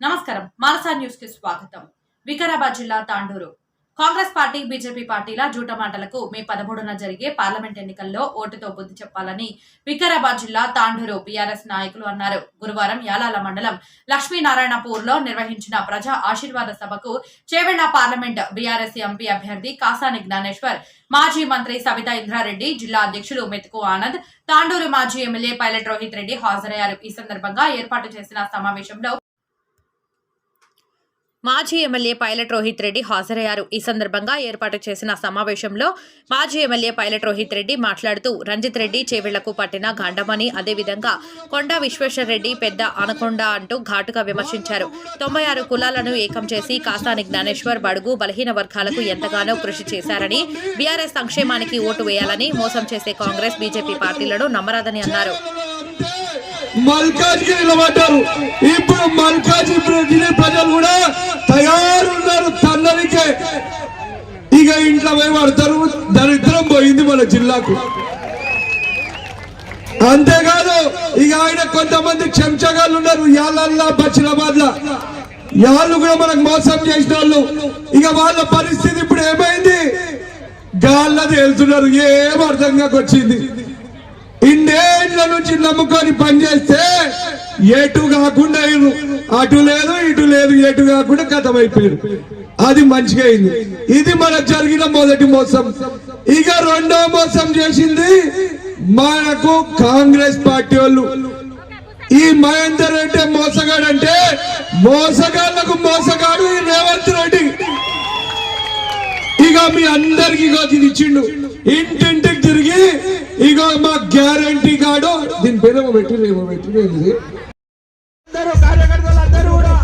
నమస్కారం. మానసా న్యూస్కి స్వాగతం. వికారాబాద్ జిల్లా తాండూరు. కాంగ్రెస్ పార్టీ బీజేపీ పార్టీల జూట మాటలకు మే పదమూడున జరిగే పార్లమెంట్ ఎన్నికల్లో ఓటుతో బుద్ధి చెప్పాలని వికారాబాద్ జిల్లా తాండూరు బీఆర్ఎస్ నాయకులు అన్నారు. గురువారం యాలాల మండలం లక్ష్మీనారాయణపూర్లో నిర్వహించిన ప్రజా ఆశీర్వాద సభకు చేవెళ్ళ పార్లమెంట్ బీఆర్ఎస్ ఎంపీ అభ్యర్థి కాసాని జ్ఞానేశ్వర్ మాజీ మంత్రి సవితా ఇంద్రారెడ్డి జిల్లా అధ్యక్షులు మెతుకు ఆనంద్ తాండూరు మాజీ ఎమ్మెల్యే పైలట్ రోహిత్ రెడ్డి హాజరయ్యారు. ఈ సందర్భంగా ఏర్పాటు చేసిన సమావేశంలో మాజీ ఎమ్మెల్యే పైలట్ రోహిత్ రెడ్డి హాజరయ్యారు. ఈ సందర్భంగా ఏర్పాటు చేసిన సమావేశంలో మాజీ ఎమ్మెల్యే పైలట్ రోహిత్ రెడ్డి మాట్లాడుతూ రంజిత్ రెడ్డి చేవెళ్ళకు పట్టిన గండమని అదేవిధంగా కొండ విశ్వేశ్వర్ రెడ్డి పెద్ద అనకొండ అంటూ ఘాటుగా విమర్శించారు. తొంభై ఆరు కులాలను ఏకం చేసి కాసాని జ్ఞానేశ్వర్ బడుగు బలహీన వర్గాలకు ఎంతగానో కృషి చేశారని బీఆర్ఎస్ సంక్షేమానికి ఓటు వేయాలని మోసం చేసే కాంగ్రెస్ బీజేపీ పార్టీలను నమ్మరాదని అన్నారు. మల్కాజ్కి నిలబడ్డారు ఇప్పుడు మల్కాజ్ జిల్లా ప్రజలు కూడా తయారున్నారు తన్నరికే ఇక ఇంట్లో పోయి పడతారు దరిద్రం పోయింది మన జిల్లాకు. అంతేకాదు ఇక ఆయన కొంతమంది చెంచగాళ్ళు ఉన్నారు యాళ్ళల్లా బచ్చిలాబాద్ యాళ్ళు కూడా మనకు మోసం చేసిన వాళ్ళు. ఇక వాళ్ళ పరిస్థితి ఇప్పుడు ఏమైంది? గాళ్ళది వెళ్తున్నారు ఏం అర్థంగా వచ్చింది. ఇన్నేళ్ళ నుంచి నమ్ముకొని పనిచేస్తే ఎటు కాకుండా అటు లేదు ఇటు లేదు ఎటు కాకుండా కథం అయిపోయారు అది మంచిగా అయింది. ఇది మనకు జరిగిన మొదటి మోసం. ఇక రెండో మోసం చేసింది మనకు కాంగ్రెస్ పార్టీ వాళ్ళు. ఈ మహేందర్ రెడ్డి మోసగాడు అంటే మోసగాళ్ళకు మోసగాడు ఈ రేవంత్ రెడ్డి. ఇక మీ అందరికి ఇది ఇచ్చిండు. ఇంటింటి ఇక మా గ్యారంటీ కాడు దీని పేరు పెట్టిరేమో పెట్టిరేది అందరూ కార్యకర్తలు అందరూ కూడా